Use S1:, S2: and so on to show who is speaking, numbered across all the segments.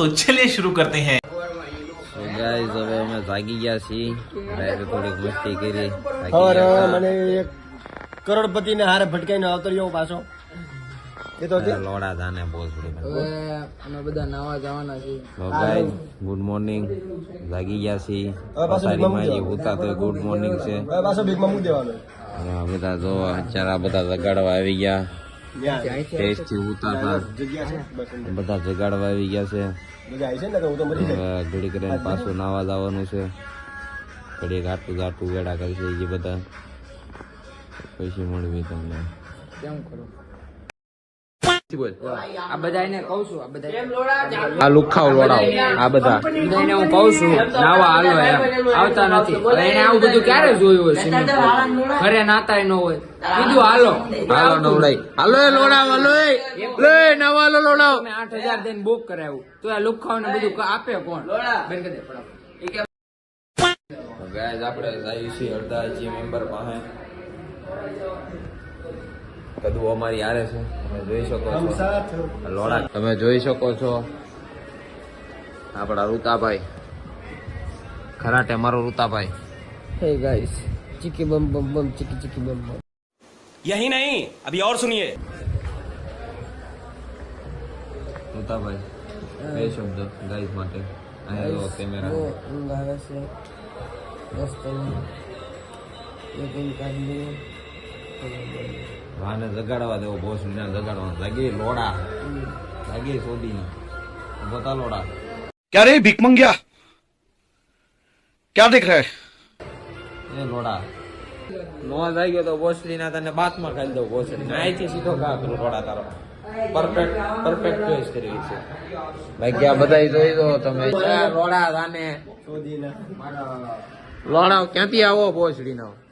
S1: તો ચલીએ શરૂ કરતે
S2: હૈ. ગાઈઝ હવે અમે જાગી ગયા છીએ. રાતે થોડીક મસ્તી કરી. હવે
S3: મને એક કરોડપતિ ને હારે ભટકાઈને આવતો રહ્યો પાછો. એ તો
S2: લોડા ધાને
S4: બોસડી અમે બધા નાવા જવાના છીએ.
S2: ગાઈઝ ગુડ મોર્નિંગ જાગી ગયા છીએ.
S3: સારી
S2: માજી ઉતા તો ગુડ મોર્નિંગ છે.
S3: પાછો બીગમાં મૂકી દેવાનો
S2: અને બધા જો અત્યારે આ બધા જગાડવા આવી ગયા.
S3: ત્યાં
S2: ટેસ્ટથી ઉતારતા. બધા જગાડવા આવી ગયા છે.
S3: બધા આવી છે ને? તો હું તો મરી જાય?
S2: હવે ઘડી કરીને પાછું નાવા જવાનું છે. ઘડી ઘાટું ઘાટું વેડા કરશે એ બધા. પૈસા મળવી તમને.
S4: કેમ કરો? આ બધા એને કહું છું આ બધા
S2: આ લુખાવ લોડાવ આ બધા.
S4: બધાને હું કહું છું નાવા હાલો એમ. આવતા નથી. એને આવું બધું ક્યારે જોયું હોય? ઘરે નાતાય ન હોય. બીજું હાલો.
S2: હાલો નવડાઈ હાલો લોડાવ હાલો લે નવા લોડાવ
S4: તમે આઠ હજાર દઈને બુક કરાવ્યું. તો આ લુખાવ ને બધું આપે કોણ? બેન કહી દે
S2: આપણે જઈએ છીએ અડધા જે મેમ્બર પાસે. કદુ અમારી આરે છે. તમે જોઈ શકો છો. લોડા. તમે જોઈ શકો છો. આપણા રૂતાભાઈ ખરાટે મારો રૂતાભાઈ
S4: હે ગાઈસ ચીકી બમ બમ બમ ચીકી ચીકી બમ બમ.
S1: યહી નહીં અભી ઓર સુનિયે
S2: રૂતાભાઈ બે શબ્દ ગાઈસ માટે. આયો કેમેરા
S4: ઓ ઊંઘ છે. મસ્ત લેકિન કાઢી
S2: વાને જગાડવા દેવો બોસ વિના જગાડવા જાગી લોડા જાગી સોદી ગોતા લોડા
S5: क्या रे भिक मंगिया क्या देख रहा है
S2: એ લોડા નો થઈ ગયો તો બોસડી ના તને બાતમાં ખાઈ દઉં બોસડી અહીંથી સીધો ઘા કરું લોડા તારો પરફેક્ટ પરફેક્ટ ચોઈસ કરી છે ભાઈ ક્યાં બધા જોઈ દો તમે લોડા તાને
S3: શોધીને
S2: લોડા ક્યાંથી આવો બોસડી નો
S3: તાર બાજુમાં છે ને?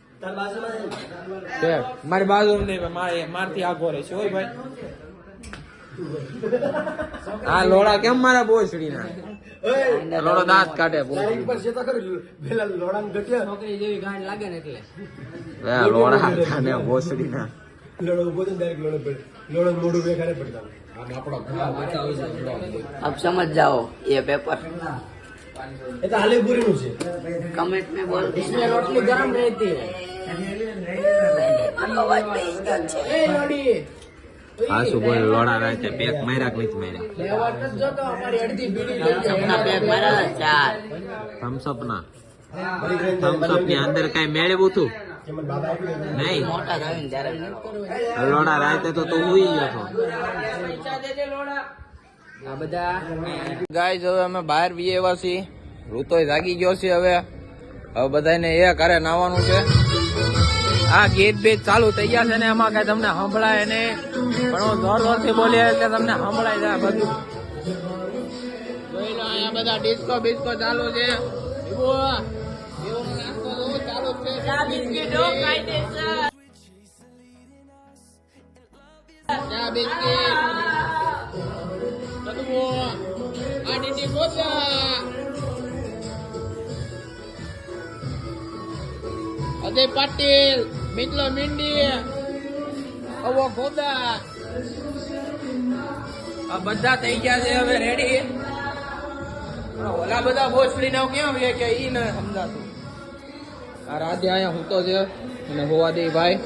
S2: મારી બાજુ નહીં મારે મારથી આગો રહે છે ઓય ભાઈ આ લોડા કેમ મારા બોસડી ના
S3: ઓય,
S2: લોડો દાંત કાઢે
S3: તારી ઉપર છે તો ખરું પેલા લોડાને ઘટ્યા
S4: છોકરી જેવી ગાંઠ લાગે ને એટલે
S2: એ લોડા તાને બોસડી ના
S3: લોડો ઉભો થઈને direct લોડો ભેળ. લોડો મોઢું બેખારે પડતા
S6: अब समझ जाओ ये पेपर
S3: એ તો હાલે પૂરીનું છે
S6: कमेंट में बोल
S4: इसमें रोटली गरम रहती है
S2: હા શું બોલ લોડા રહે પેક માર્યા કે નથી માર્યા થમ્સઅપ થમ્સઅપની અંદર કઈ મેળવ્યું તું નહીં લોડા રાતે તો તું હુઈ ગયો છો
S4: ગાય હવે અમે બહાર બીએ એવા છીએ ઋતોય જાગી ગયો છે હવે. હવે બધાને એ કરે નાવાનું છે. આ ગીત બીત ચાલુ ગયા છે ને એમાં કઈ તમને સંભળાય ને પણ હું જોર જોરથી બોલીએ એટલે તમને સંભળાય જાય બધું. જોઈ અહીંયા બધા ડિસ્કો બિસ્કો ચાલુ છે. ચાલુ પાટીલ. મિતલો મિંડી અવો ગોદા. આ બધા થઈ ગયા છે હવે રેડી ઓલા બધા ભોસડી ના કેમ છે કે ઈ ન સમજાતું. આ રાધે અહીંયા હું તો છે અને હોવા દે ભાઈ.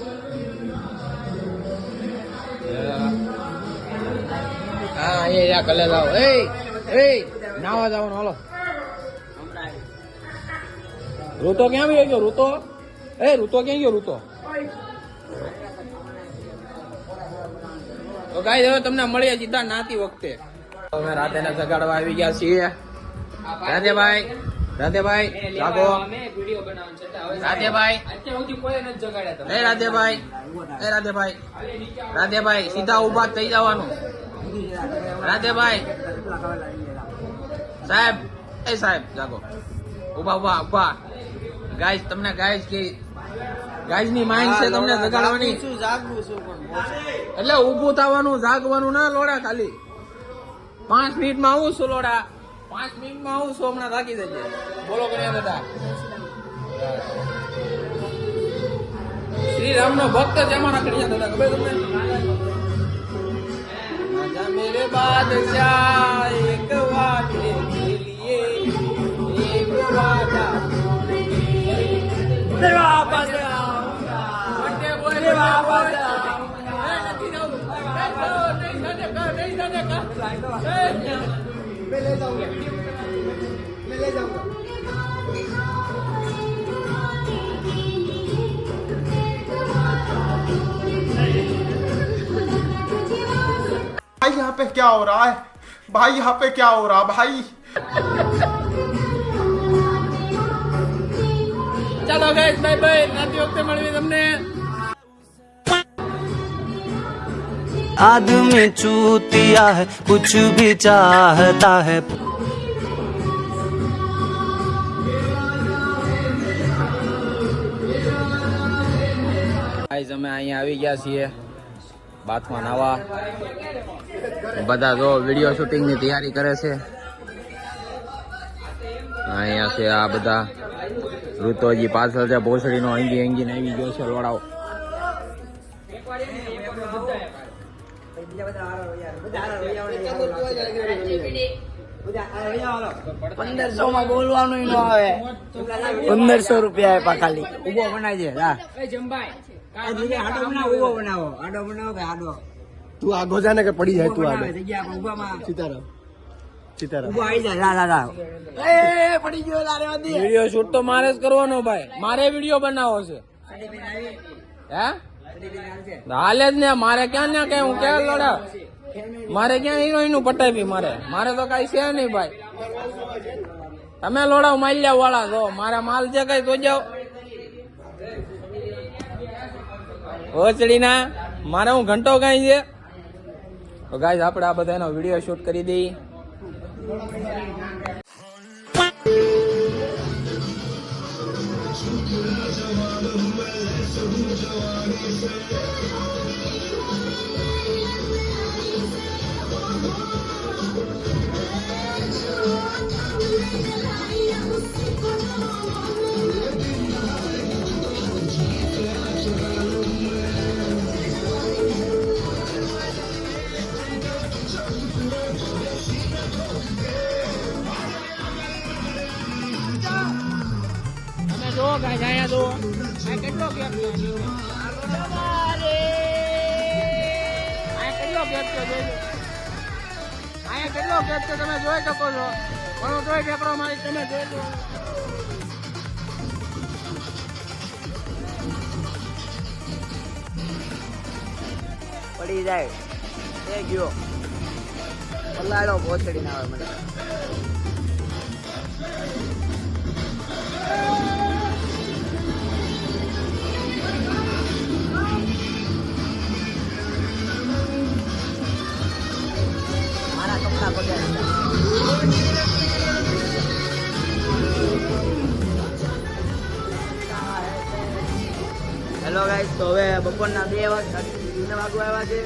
S4: હા એ રહ્યા કલે જાઓ એ એ નાવા જવાનું હાલો. ઋતો ક્યાં આવી ગયો? ઋતો? એ ઋતો ક્યાં ગયો ઋતો? તો ગાઈ હવે તમને મળીએ સીધા નાતી વખતે. અમે રાતે ને જગાડવા આવી ગયા છીએ. રાધેભાઈ રાધેભાઈ જાગો. રાધેભાઈ. એ રાધેભાઈ. એ રાધેભાઈ. રાધેભાઈ સીધા ઊભા થઈ જવાનું. રાધેભાઈ. સાહેબ એ સાહેબ જાગો. ઊભા ઊભા ઊભા ગાય તમને ગાય કે ગાજની માંગ છે તમને જગાડવાની. એટલે ઊભું થવાનું જાગવાનું ના લોડા ખાલી. પાંચ મિનિટમાં આવું છું લોડા. પાંચ મિનિટમાં આવું છું હમણાં રાખી દેજે બોલો કર્યા બધા? શ્રી રામ નો ભક્ત જમા રાખડી દાદા ખબર તમને? મેરે બાદશાહ એક વાગે એક વાગા વાર
S7: भाई यहाँ पे क्या हो रहा है भाई यहाँ पे क्या हो रहा भाई
S4: ચાલો ગાઈસ બાય બાય આવતી વખતે મળવી તમને
S8: आदमी चूतिया है कुछ भी चाहता है
S4: ગાઈસ અમે અહીંયા આવી ગયા છીએ બાથમાં નાવા બધા જો વિડીયો શૂટિંગ ની તૈયારી કરે છે અહીંયા છે આ બધા ઋતુજી પાછળ છે ભોસડીનો અંગી અંગી આવી ગયો છે લોડાઓ
S6: પંદરસો માં બોલવાનું ય આવે. પંદરસો રૂપિયા આપ્યા ખાલી. ઊભો બનાવજે હા. આડો બનાવો ઊભો બનાવો આડો બનાવો કે આડો
S3: તું આગો જા ને કે પડી જાય તું આગળ?
S6: જગ્યા પર ઉભામાં
S3: સીતારામ સીતારામ
S6: ઊભો આવી જાય લા લા લા એ પડી ગયો લારે વધી.
S4: વીડિયો શૂટ તો મારે જ કરવાનો ભાઈ. મારે વીડિયો બનાવો છે. હે? હાલે જ ને, મારે ક્યાં ને કઈ હું ક્યાં લડા? મારે ક્યાં હિરોઈનનું પટાવી મારે? મારે તો કઈ છે નહીં ભાઈ. તમે લોડાવ માલ્યા વાળા છો, મારા માલ છે કઈ તો જાઓ. ઓચડીના મારે હું ઘંટો કઈ છે? તો ગાઈઝ, આપણે આ બધાનો વીડિયો શૂટ કરી દઈએ. જો ગાઈઝ અહીંયા જો આ કેટલો ગેપ છે અહીંયા કેટલો ગેપ છે જોઈ કેટલો ગેપ તમે જોઈ છો. પણ હું તોય મારી તમે
S6: પડી જાય. એ ગયો. પલાળો ભોસડી ના આવે મને. હેલો ગાઈસ તો હવે બપોરના બે વાગ્યા વાગવા આવ્યા છે.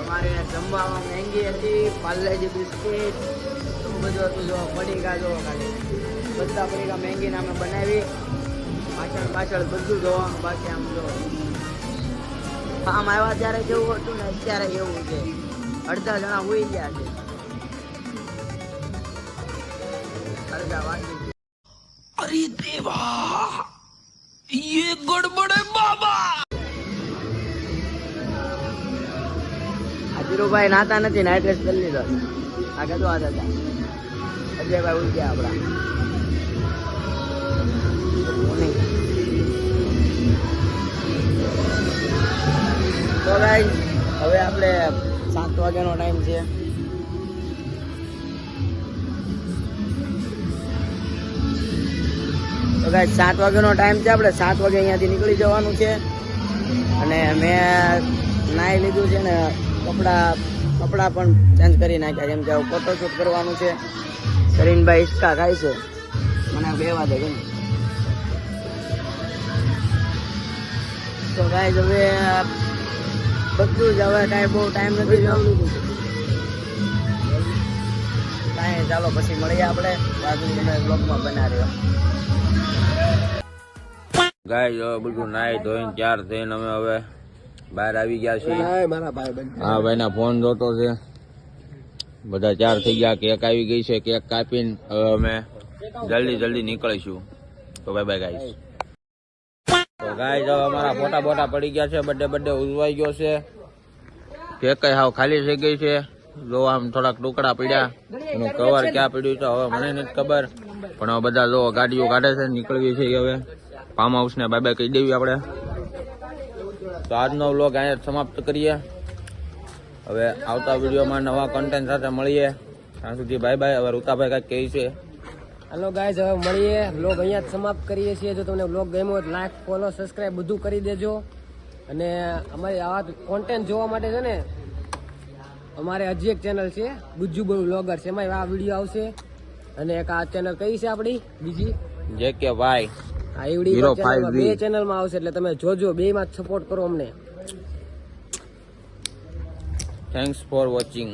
S6: અમારે જમવામાં મેંગી હતી પાર્લેજી બિસ્કિટ બધું હતું જો, પડીકા જો ખાલી. બધા પડીકા મેંગીને અમે બનાવી. પાછળ પાછળ બધું જોવાનું બાકી આમ જો. આમ આવ્યા ત્યારે જેવું હતું ને અત્યારે એવું છે. અડધા જણા હોઈ ગયા છે. અડધા વાગી ગયા.
S8: अरे देवा ये गड़बड़ है बाबा
S6: આ ધીરુભાઈ નાતા નથી નાઇટ ડ્રેસ કરી લીધો આ કદું આ હતા અજયભાઈ ઉઈ ગયા આપડા તો ગાઈસ હવે આપણે સાત વાગ્યાનો ટાઈમ છે તો ગાઈસ, સાત વાગ્યાનો ટાઈમ છે આપણે. સાત વાગે અહીંયાથી નીકળી જવાનું છે. અને મેં નાહી લીધું છે ને, કપડાં કપડાં પણ ચેન્જ કરી નાખ્યા કેમ કે હવે ફોટોશૂટ કરવાનું છે. કરીનભાઈ ઇસકા ખાય છે. મને બેવા દે ગમે. તો ગાય હવે બધું જ હવે કાંઈ બહુ ટાઈમ નથી રહ્યો કાંઈ ચાલો પછી મળીએ આપણે. બાજુ તમે બ્લોગમાં બના રહ્યો
S4: ગાય બધું નાઈ ધોઈને ચાર થઈને અમે હવે બહાર આવી ગયા છીએ.
S3: મારા ભાઈ
S4: હા ભાઈ ના ફોન જોતો છે. બધા ચાર થઈ ગયા કેક આવી ગઈ છે કેક કાપીને હવે અમે જલ્દી જલ્દી નીકળીશું. તો બાય બાય ગાઈસ
S2: ગાય જો અમારા ફોટા બોટા પડી ગયા છે બર્થડે બર્થડે ઉજવાઈ ગયો છે. કેક કઈ હાવ ખાલી થઈ ગઈ છે. જો આમ થોડાક ટુકડા પડ્યા, એનું કવર ક્યાં પડ્યું છે, હવે મને નથી ખબર. પણ હવે બધા જો ગાડીઓ કાઢે છે, નીકળવી છે હવે. ફાર્મ હાઉસ ને બાય બાય કહી દેવી આપણે. તો આજનો વ્લોગ અહીંયા સમાપ્ત કરીએ. હવે આવતા વિડીયોમાં નવા કન્ટેન્ટ સાથે મળીએ. ત્યાં સુધી બાય બાય હવે રૂતાભાઈ કાંઈક કહે છે.
S3: હલો ગાઈઝ હવે મળીએ. વ્લોગ અહીંયા જ સમાપ્ત કરીએ છીએ. જો તમને વ્લોગ ગમ્યો હોય લાઈક ફોલો સબસ્ક્રાઈબ બધું કરી દેજો. અને અમારી આવા કોન્ટેન્ટ જોવા માટે છે ને અમારે હજી એક ચેનલ છે ગુજ્જુ બહુ વ્લોગર છે. એમાં આ વીડિયો આવશે. અને એક આ ચેનલ કઈ છે આપણી? બીજી?
S2: જે કે ભાઈ.
S3: આ એવડી બે ચેનલમાં આવશે એટલે તમે જોજો બે માં સપોર્ટ કરો અમને.
S2: Thanks for watching